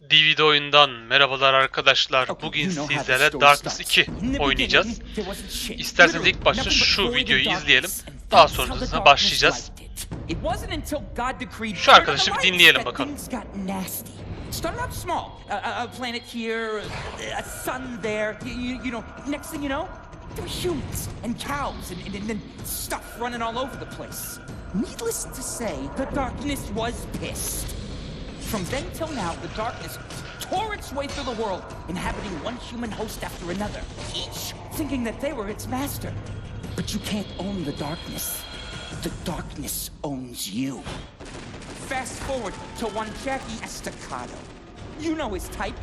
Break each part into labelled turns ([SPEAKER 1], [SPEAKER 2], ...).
[SPEAKER 1] DVD oyundan merhabalar arkadaşlar. Bugün sizlere Darkness 2 oynayacağız. İsterseniz ilk başta şu videoyu izleyelim. Daha sonrasında başlayacağız. Şu arkadaşı bir dinleyelim bakalım.
[SPEAKER 2] Started out small, a, a, a planet here, a sun there. You, you, you know, next thing you know, there were humans and cows and, and, and stuff running all over the place. Needless to say, the darkness was pissed. From then till now, the darkness tore its way through the world, inhabiting one human host after another, each thinking that they were its master. But you can't own the darkness. The darkness owns you. Fast forward to one Jackie Estacado. You know his type.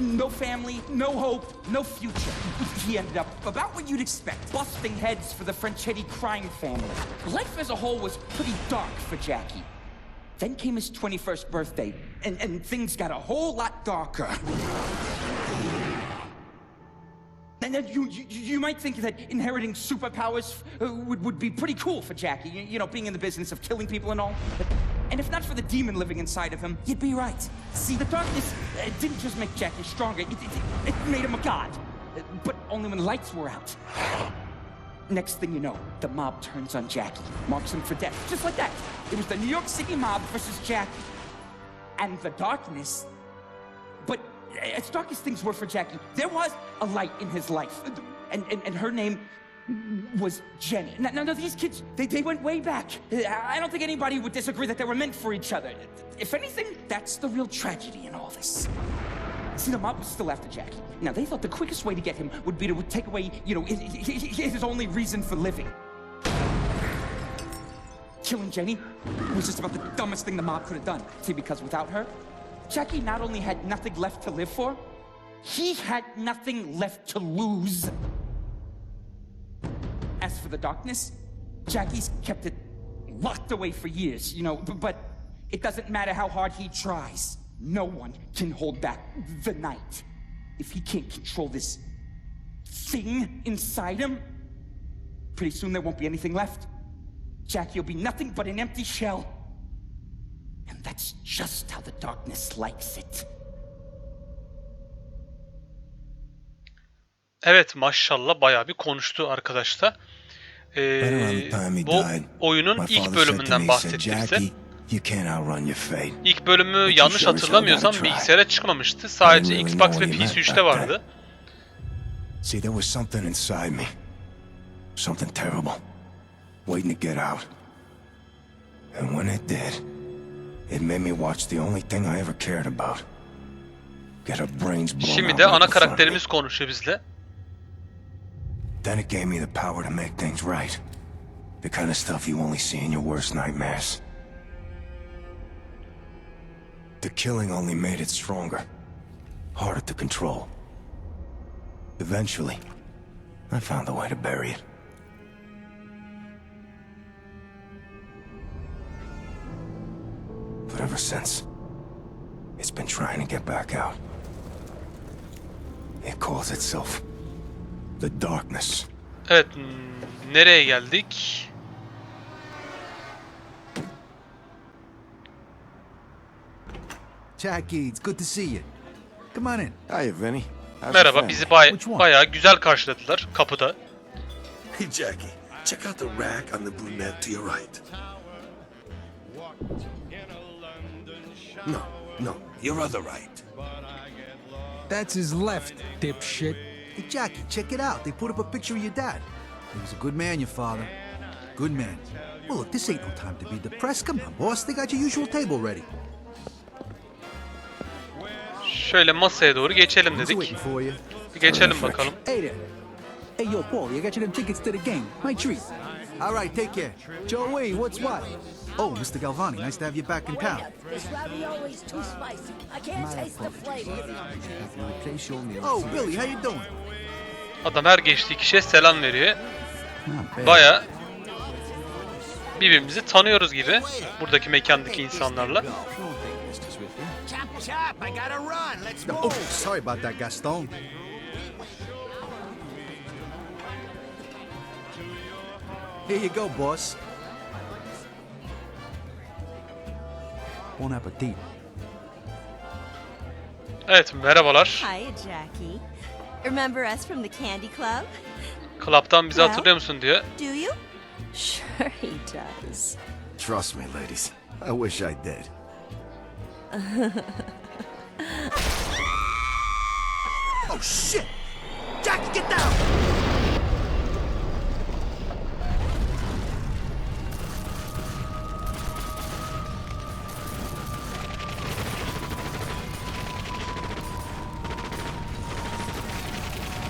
[SPEAKER 2] No family, no hope, no future. He ended up about what you'd expect, busting heads for the Franchetti crime family. Life as a whole was pretty dark for Jackie. Then came his 21st birthday, and, and things got a whole lot darker. And then you, you, you might think that inheriting superpowers uh, would, would be pretty cool for Jackie, you, you know, being in the business of killing people and all. And if not for the demon living inside of him, you'd be right. See, the darkness uh, didn't just make Jackie stronger, it, it, it made him a god. But only when the lights were out. Next thing you know, the mob turns on Jackie, marks him for death, just like that. It was the New York City mob versus Jackie. And the darkness but uh, as dark as things were for Jackie, there was a light in his life. And, and, and her name was Jenny. Now, now, now these kids, they, they went way back. I don't think anybody would disagree that they were meant for each other. If anything, that's the real tragedy in all this. See, the mob was still after Jackie. Now, they thought the quickest way to get him would be to take away, you know, his, his only reason for living. Killing Jenny was just about the dumbest thing the mob could have done. See, because without her, Jackie not only had nothing left to live for, he had nothing left to lose. As for the darkness, Jackie's kept it locked away for years, you know, but it doesn't matter how hard he tries. No one can hold back the night. If he can't control this thing inside him, pretty soon there won't be anything left. Jackie will be nothing but an empty shell. And that's just how the darkness likes it.
[SPEAKER 1] Evet maşallah bayağı bir konuştu arkadaşlar. Ee, bu
[SPEAKER 3] died,
[SPEAKER 1] oyunun
[SPEAKER 3] my
[SPEAKER 1] ilk
[SPEAKER 3] father said to
[SPEAKER 1] bölümünden bahsetti bize.
[SPEAKER 3] You can't outrun your fate.
[SPEAKER 1] İlk bölümü yanlış hatırlamıyorsam bilgisayara çıkmamıştı. Sadece Xbox ve
[SPEAKER 3] what he meant
[SPEAKER 1] PS3'te
[SPEAKER 3] back
[SPEAKER 1] vardı.
[SPEAKER 3] See, there was something inside me. Something terrible. Waiting to get out. And when it did, it made me watch the only thing I ever cared about. Get her brains blown
[SPEAKER 1] Şimdi de ana karakterimiz konuşuyor bizle.
[SPEAKER 3] Then it gave me the power to make things right. The kind of stuff you only see in your worst nightmares. The killing only made it stronger. Harder to control. Eventually, I found a way to bury it. But ever since, it's been trying to get back out. It calls itself the Darkness.
[SPEAKER 1] Evet nereye geldik?
[SPEAKER 4] Jackie, it's good to see you. Come on in.
[SPEAKER 3] Hiya, Vinny. How's
[SPEAKER 1] Merhaba bizi bay
[SPEAKER 4] Which one?
[SPEAKER 1] bayağı güzel karşıladılar kapıda.
[SPEAKER 5] Hey, Jackie, check out the rack on the brunette to your right. No, no, your other right.
[SPEAKER 4] That's his left, dipshit. Hey, Jackie, check it out. They put up a picture of your dad. He was a good man, your father. Good man. Well, look, this ain't no time to be depressed. Come on, boss. They got your usual table ready.
[SPEAKER 1] Şöyle masaya doğru geçelim dedik.
[SPEAKER 4] you?
[SPEAKER 1] Bir geçelim bakalım.
[SPEAKER 4] Hey yo, Paul, I got you them tickets to the game. My treat. All right, take care. Joe what's what? Oh, Mr. Galvani, nice to have you back in town.
[SPEAKER 6] This ravioli's too spicy. I can't taste the flavor.
[SPEAKER 4] Oh, Billy, how you doing?
[SPEAKER 1] Adam her geçtiği kişiye selam veriyor. Baya birbirimizi tanıyoruz gibi buradaki mekandaki insanlarla.
[SPEAKER 5] Chop, chop, I gotta run. Let's
[SPEAKER 4] Oh, sorry about that, Gaston. Here you go, boss. Bon appetit.
[SPEAKER 1] Eh, evet merhabalar.
[SPEAKER 7] Hiya, Jackie. Remember us from the Candy Club?
[SPEAKER 1] Club'dan bizi
[SPEAKER 7] Well.
[SPEAKER 1] hatırlıyor musun diyor.
[SPEAKER 7] Do you? Sure he does.
[SPEAKER 5] Trust me, ladies. I wish I did.
[SPEAKER 4] Oh shit! Jackie, get down!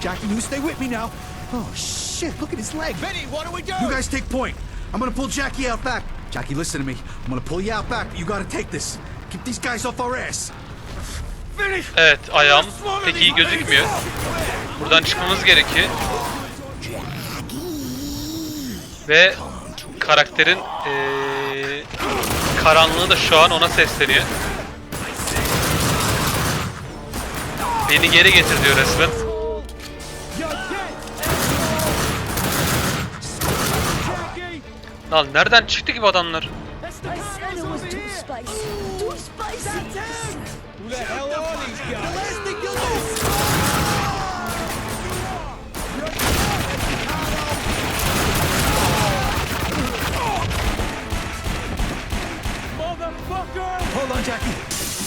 [SPEAKER 4] Jackie, you stay with me now. Oh shit, look at his leg.
[SPEAKER 3] Vinny, what do we do?
[SPEAKER 4] You guys take point. I'm gonna pull Jackie out back. Jackie, listen to me. I'm gonna pull you out back, but you gotta take this. Keep these guys off our ass.
[SPEAKER 1] Evet ayağım pek iyi gözükmüyor. Buradan çıkmamız gerekiyor. Ve karakterin eee karanlığı da şu an ona sesleniyor. Beni geri getir diyor resmen. Lan nereden çıktı ki bu adamlar?
[SPEAKER 4] Hold on, Jackie.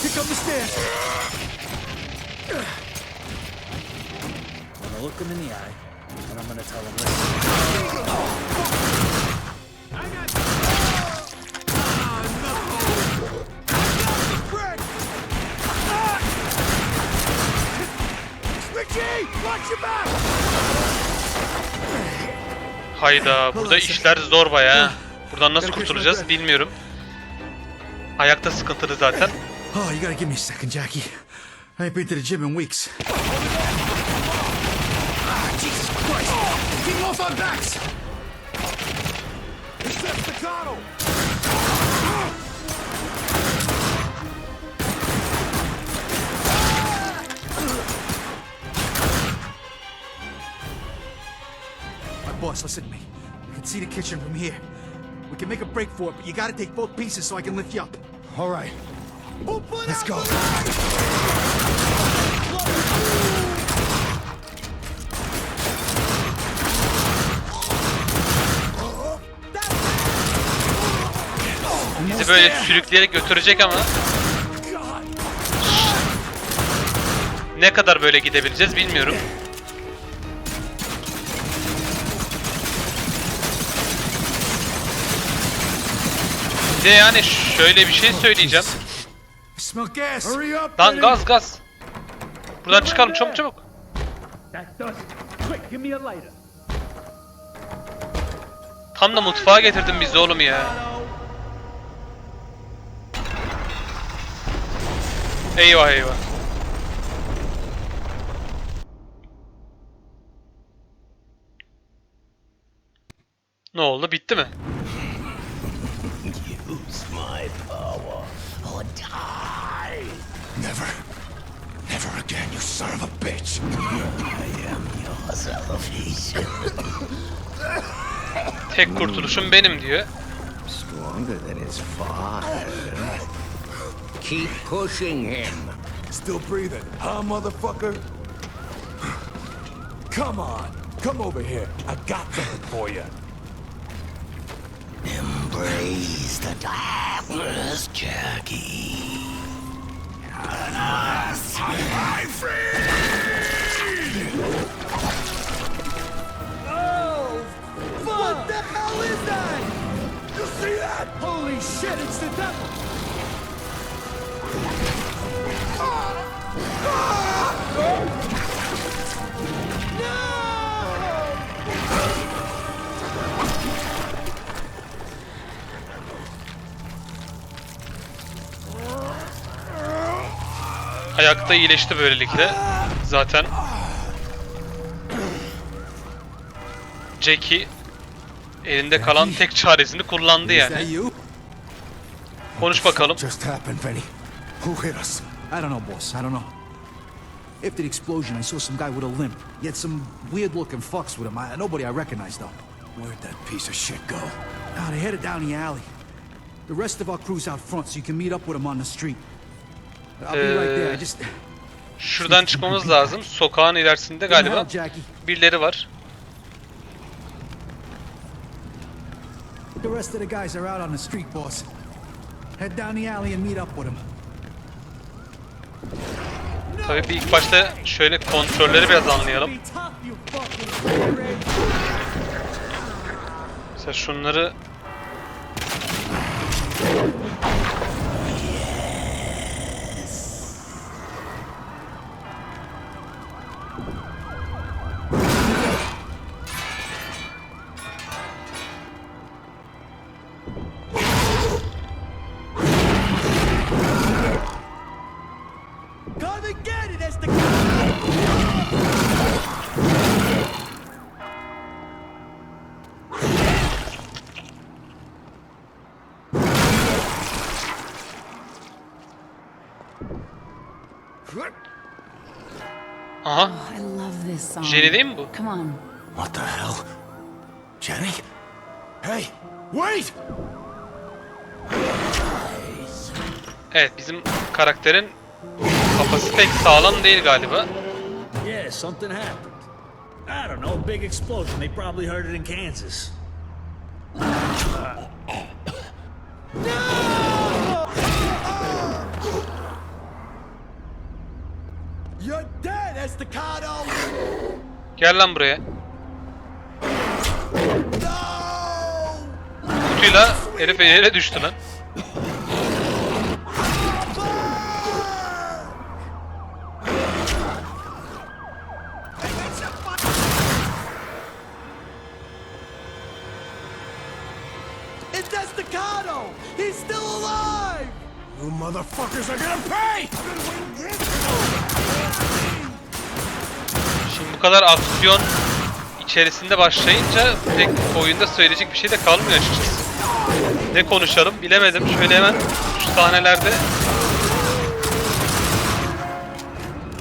[SPEAKER 4] Pick up the stairs.
[SPEAKER 8] I'm gonna look him in the eye, and I'm gonna tell him, listen,
[SPEAKER 1] Hayda burada işler zor bayağı. Buradan nasıl kurtulacağız bilmiyorum. Ayakta sıkıntılı zaten.
[SPEAKER 4] Oh, you gotta give me a second, Jackie. I ain't been to the gym in weeks. Ah, Jesus Christ! Keep off our backs! My boss, listen to me. I can see the kitchen from here. We can make a break for it, but you gotta take both pieces so I can lift you up.
[SPEAKER 3] All right. Let's go.
[SPEAKER 1] Bizi böyle sürükleyerek götürecek ama. Ne kadar böyle gidebileceğiz bilmiyorum. Bir de yani şöyle bir şey söyleyeceğim. Lan gaz gaz. Buradan çıkalım çabuk çabuk. Tam da mutfağa getirdin bizi oğlum ya. Eyvah eyvah. Ne oldu? Bitti mi?
[SPEAKER 3] Never. Never again, you son of a bitch. I am your salvation.
[SPEAKER 1] Tek kurtuluşum benim diyor.
[SPEAKER 9] Stronger than his father. Keep pushing him.
[SPEAKER 3] Still breathing, huh, motherfucker? Come on. Come over here. I got something for you.
[SPEAKER 9] Embrace the darkness, Jackie.
[SPEAKER 4] What the hell is that? You see that? Holy shit, it's the devil! Ah! Ah!
[SPEAKER 1] Ayakta iyileşti böylelikle. Zaten Jackie elinde kalan tek çaresini kullandı yani. Konuş bakalım.
[SPEAKER 4] I don't know, boss. I don't know. After the explosion, I saw some guy with a limp. He had some weird-looking fucks with him. I, nobody I recognized, though.
[SPEAKER 3] Where'd that piece of shit go?
[SPEAKER 4] Now they headed down the alley. The rest of our crew's out front, so you can meet up with them on the street. Just,
[SPEAKER 1] Şuradan çıkmamız lazım. Sokağın ilerisinde galiba birileri var.
[SPEAKER 4] The rest of the guys are out on the street, boss. Head down the alley and meet up with them.
[SPEAKER 1] Tabii bir ilk başta şöyle kontrolleri biraz anlayalım. Mesela şunları
[SPEAKER 6] song.
[SPEAKER 1] Jenny değil mi bu?
[SPEAKER 6] Come on.
[SPEAKER 3] What the hell? Jenny? Hey, wait!
[SPEAKER 1] Evet bizim karakterin kafası pek sağlam değil galiba.
[SPEAKER 8] Yeah, something happened. I don't know, big explosion. They probably heard it in Kansas.
[SPEAKER 4] You're dead, Estacado!
[SPEAKER 1] Gel lan buraya. Kutuyla herif yere düştü lan. Bu kadar aksiyon içerisinde başlayınca pek oyunda söyleyecek bir şey de kalmıyor açıkçası. Ne konuşalım bilemedim. Şöyle hemen şu sahnelerde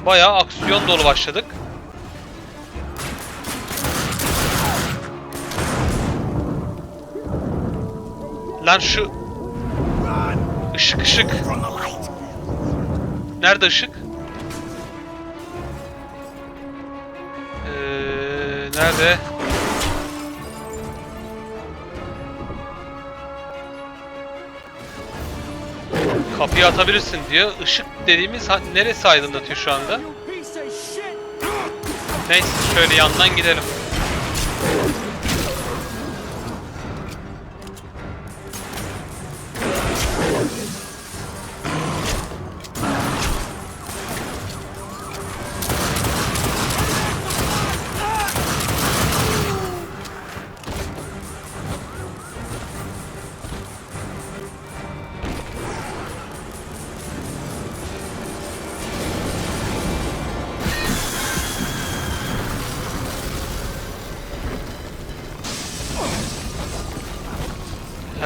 [SPEAKER 1] bayağı aksiyon dolu başladık. Lan şu ışık ışık. Nerede ışık? Nerede? Kapıyı atabilirsin diyor. Işık dediğimiz neresi aydınlatıyor şu anda? Neyse şöyle yandan gidelim.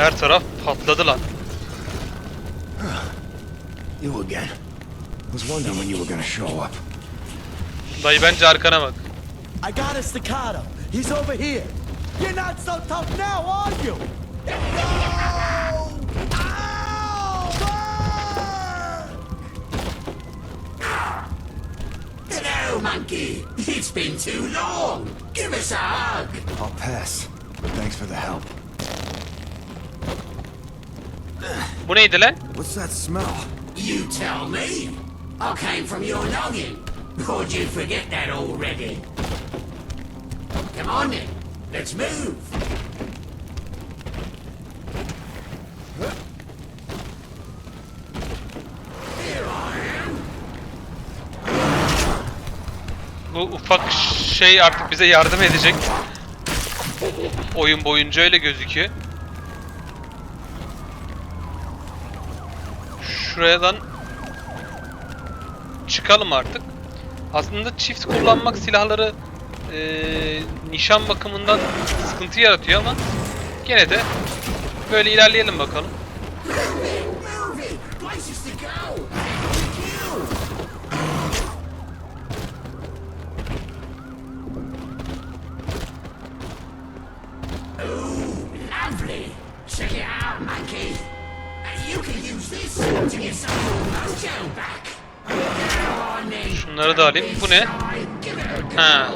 [SPEAKER 1] Her taraf patladı lan.
[SPEAKER 3] You again. Was wondering when you were gonna show up.
[SPEAKER 1] Dayı bence arkana bak.
[SPEAKER 4] I got Estacado. He's over here. You're not so tough now, are you? No! Ow!
[SPEAKER 9] Hello, monkey. It's been too long. Give us a hug.
[SPEAKER 3] I'll pass. Thanks for the help.
[SPEAKER 1] Bu neydi lan?
[SPEAKER 3] What's that smell?
[SPEAKER 9] You tell me. I came from your noggin. Or you forget that already? Come on then. Let's move.
[SPEAKER 1] Bu ufak şey artık bize yardım edecek. Oyun boyunca öyle gözüküyor. Şuradan çıkalım artık. Aslında çift kullanmak silahları eee, nişan bakımından sıkıntı yaratıyor ama gene de böyle ilerleyelim bakalım. Şunları da alayım. Bu ne? Ha.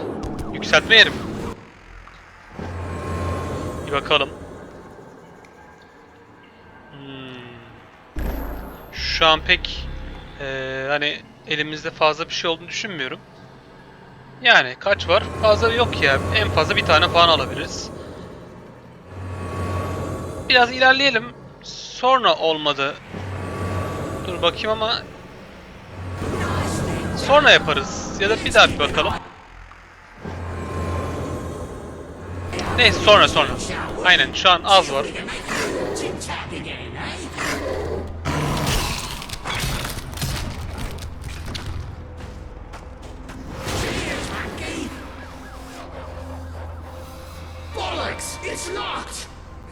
[SPEAKER 1] Yükseltme yerim. Bir bakalım. Hmm. Şu an pek eee, hani elimizde fazla bir şey olduğunu düşünmüyorum. Yani kaç var? Fazla yok ya. En fazla bir tane falan alabiliriz. Biraz ilerleyelim. Sonra olmadı. Dur bakayım ama sonra yaparız. Ya da bir daha bir bakalım. Neyse sonra sonra. Aynen şu an az var.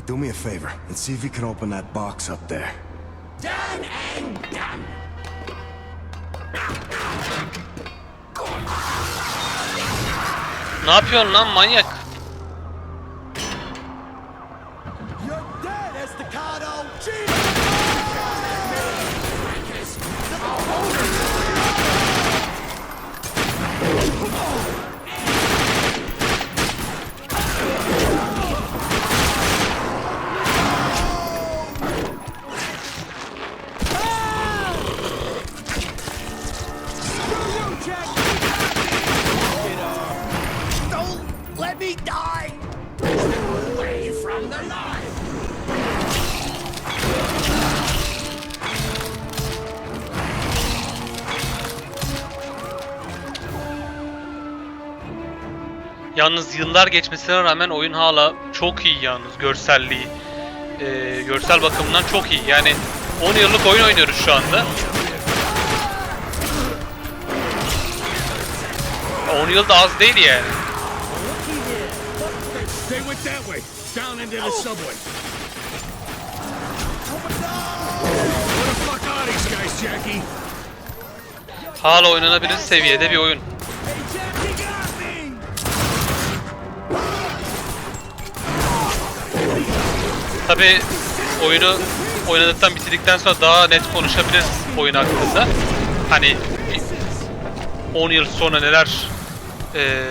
[SPEAKER 3] Do me a favor and see if you can open that box up there.
[SPEAKER 9] Done and done!
[SPEAKER 1] Ne yapıyorsun lan manyak? Yalnız yıllar geçmesine rağmen oyun hala çok iyi yalnız görselliği. Ee, görsel bakımından çok iyi. Yani 10 yıllık oyun oynuyoruz şu anda. 10 yıl da az değil yani. Hala oynanabilir seviyede bir oyun. Tabi oyunu oynadıktan bitirdikten sonra daha net konuşabiliriz oyun hakkında. Hani 10 yıl sonra neler eee,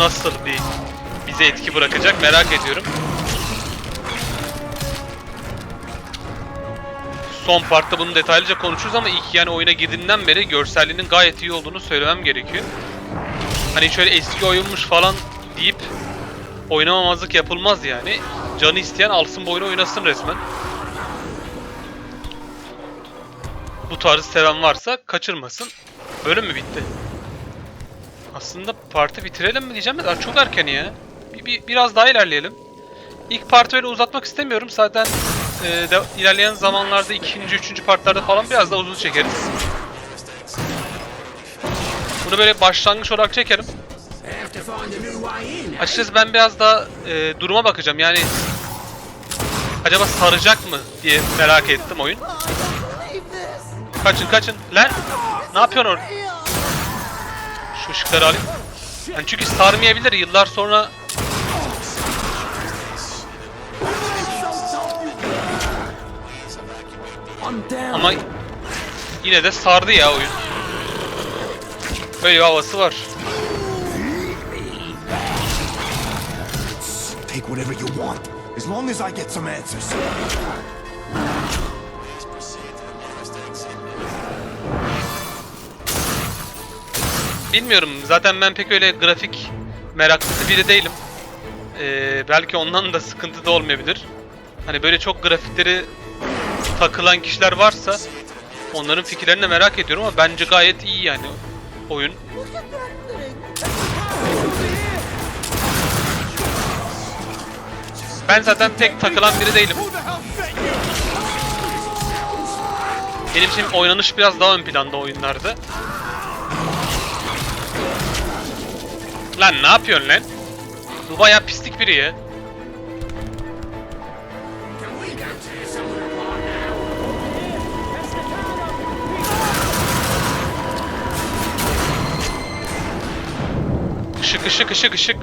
[SPEAKER 1] nasıl bir bize etki bırakacak merak ediyorum. Son partta bunu detaylıca konuşuruz ama ilk yani oyuna girdiğinden beri görselliğinin gayet iyi olduğunu söylemem gerekiyor. Hani şöyle eski oyunmuş falan deyip oynamamazlık yapılmaz yani. Canı isteyen alsın bu oyunu oynasın resmen. Bu tarzı seven varsa kaçırmasın. Bölüm mü bitti? Aslında parti bitirelim mi diyeceğim de çok erken ya. Bir, bir- biraz daha ilerleyelim. İlk parti öyle uzatmak istemiyorum. Zaten e, de, ilerleyen zamanlarda ikinci, üçüncü partlarda falan biraz daha uzun çekeriz. Bunu böyle başlangıç olarak çekerim. Açıkçası ben biraz daha e, duruma bakacağım. Yani acaba saracak mı diye merak ettim oyun. Kaçın kaçın. Lan ne yapıyorsun orada? Şu ışıkları alayım. Yani çünkü sarmayabilir yıllar sonra ama yine de sardı ya oyun. Böyle havası var.
[SPEAKER 3] Long as I get some answers.
[SPEAKER 1] Bilmiyorum. Zaten ben pek öyle grafik meraklısı biri değilim. Ee, belki ondan da sıkıntı da olmayabilir. Hani böyle çok grafikleri takılan kişiler varsa onların fikirlerini de merak ediyorum ama bence gayet iyi yani oyun. Ben zaten pek takılan biri değilim. Benim için oynanış biraz daha ön planda oyunlarda. Lan ne yapıyorsun lan? Bu bayağı pislik biri ya. Işık ışık ışık ışık.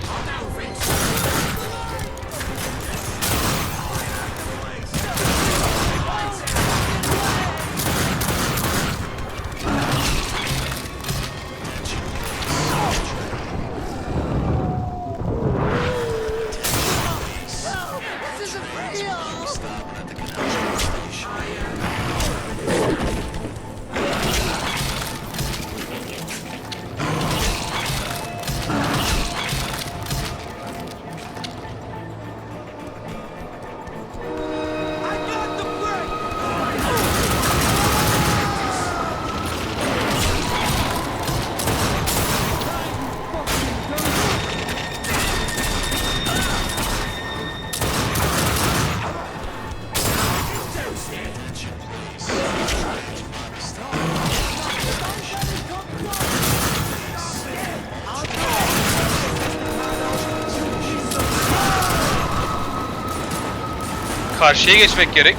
[SPEAKER 1] Karşıya geçmek gerek.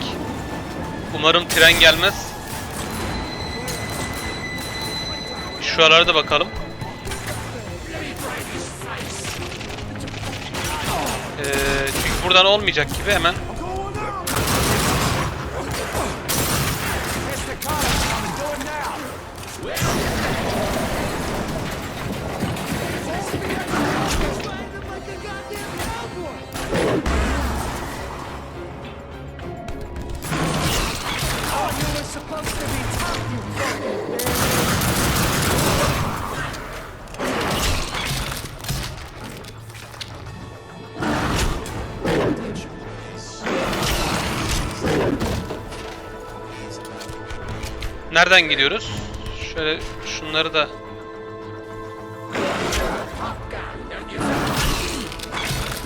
[SPEAKER 1] Umarım tren gelmez. Şuralara da bakalım. Ee, çünkü buradan olmayacak gibi hemen. Nereden gidiyoruz? Şöyle şunları da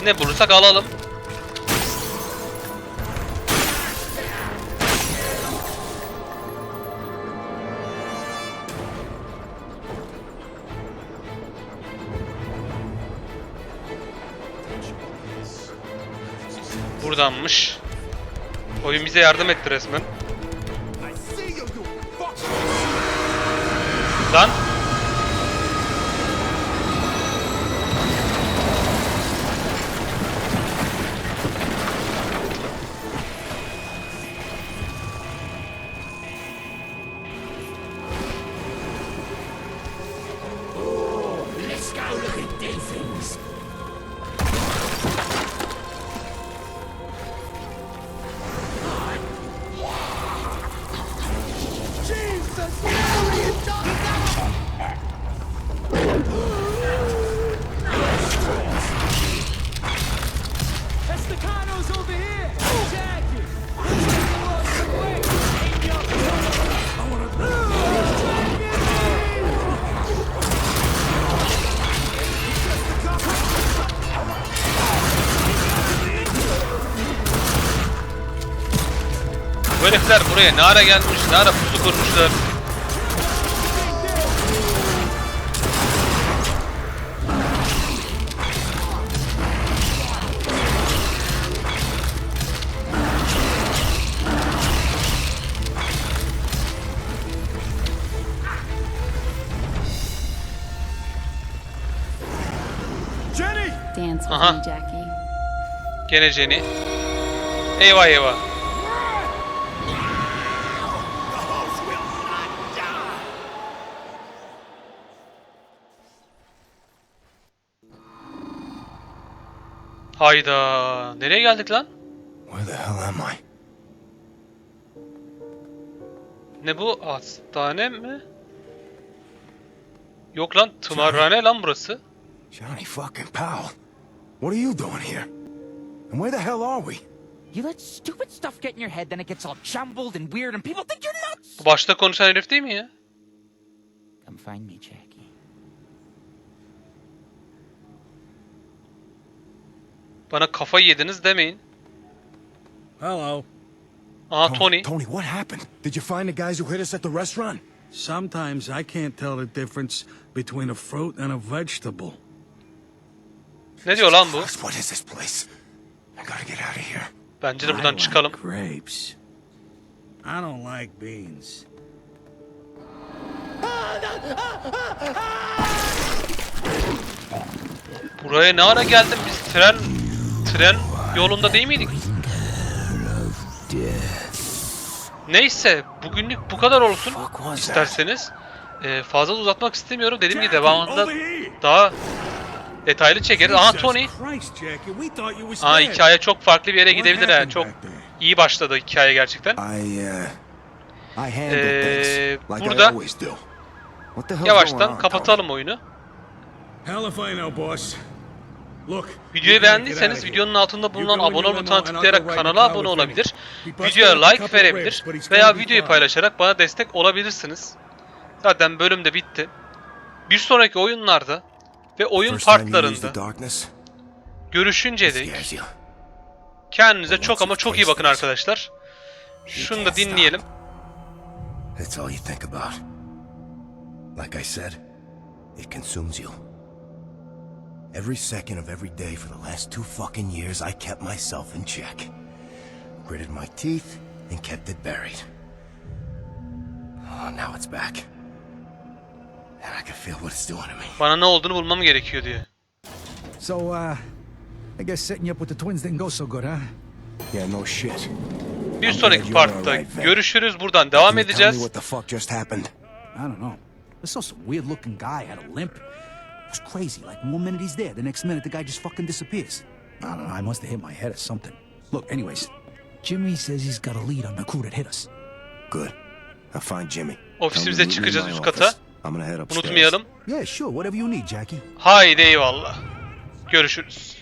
[SPEAKER 1] Ne bulursak alalım. Buradanmış. Oyun bize yardım etti resmen. Lan.
[SPEAKER 9] Oh, let's go look at things.
[SPEAKER 1] Buraya ne ara gelmiş, ne ara pusu kurmuşlar.
[SPEAKER 6] Jackie.
[SPEAKER 1] Gene Jenny. Eyvah eyvah. Hayda. Nereye geldik lan?
[SPEAKER 3] Where the hell am I?
[SPEAKER 1] Ne bu? Hastane mi? Yok lan tımarhane lan burası.
[SPEAKER 3] Johnny fucking Powell. What are you doing here? And where the hell are we?
[SPEAKER 2] You let stupid stuff get in your head, then it gets all jumbled and weird, and people think you're nuts!
[SPEAKER 1] Bu başta konuşan herif değil mi ya?
[SPEAKER 2] Come find me, Jackie.
[SPEAKER 1] Bana kafayı yediniz demeyin.
[SPEAKER 8] Hello.
[SPEAKER 1] Aha Tony.
[SPEAKER 3] Tony, what happened? Did you find the guys who hit us at the restaurant?
[SPEAKER 8] Sometimes I can't tell the difference between a fruit and a vegetable.
[SPEAKER 1] Ne diyor lan bu?
[SPEAKER 3] What is this place? I gotta get out of here.
[SPEAKER 1] Bence de buradan çıkalım.
[SPEAKER 8] Grapes. I don't like beans.
[SPEAKER 1] Buraya ne ara geldim biz? Tren tren yolunda değil miydik? Neyse bugünlük bu kadar olsun isterseniz. Ee, fazla da uzatmak istemiyorum. Dediğim gibi devamında daha Detaylı çekeriz. Aha Tony. Aa hikaye çok farklı bir yere gidebilir ha. Çok iyi başladı hikaye gerçekten.
[SPEAKER 3] Uh...
[SPEAKER 1] Ee, burada Yavaştan kapatalım oyunu.
[SPEAKER 8] Hell if I know, boss.
[SPEAKER 1] Videoyu beğendiyseniz videonun altında bulunan abone ol butonuna tıklayarak kanala abone olabilir. Videoya like verebilir veya videoyu paylaşarak bana destek olabilirsiniz. Zaten bölüm de bitti. Bir sonraki oyunlarda ve oyun partlarında görüşünce dek kendinize çok ama çok iyi bakın arkadaşlar. Şunu da dinleyelim.
[SPEAKER 3] That's all you think about. Like I said, it consumes you. Every second of every day for the last two fucking years, I kept myself in check. Gritted my teeth and kept it buried. Oh, now it's back. And I can feel what it's doing to me.
[SPEAKER 1] Bana ne olduğunu bulmam gerekiyor diyor.
[SPEAKER 4] So, uh, I guess setting you up with the twins didn't go so good, huh?
[SPEAKER 3] Yeah, no shit.
[SPEAKER 1] Bir sonraki partta görüşürüz. Buradan devam
[SPEAKER 3] Can tell me
[SPEAKER 1] edeceğiz.
[SPEAKER 3] what the fuck just happened?
[SPEAKER 4] I don't know. I saw some weird looking guy had a limp. It was crazy. Like one minute he's there, the next minute the guy just fucking disappears. I don't know. I must have hit my head or something. Look, anyways, Jimmy says he's got a lead on the crew that hit us.
[SPEAKER 3] Good. I'll find Jimmy.
[SPEAKER 1] Ofisimize çıkacağız üst kata.
[SPEAKER 3] I'm gonna head upstairs.
[SPEAKER 1] Unutmayalım.
[SPEAKER 4] Yeah, sure. Whatever you need, Jackie.
[SPEAKER 1] Haydi eyvallah. Görüşürüz.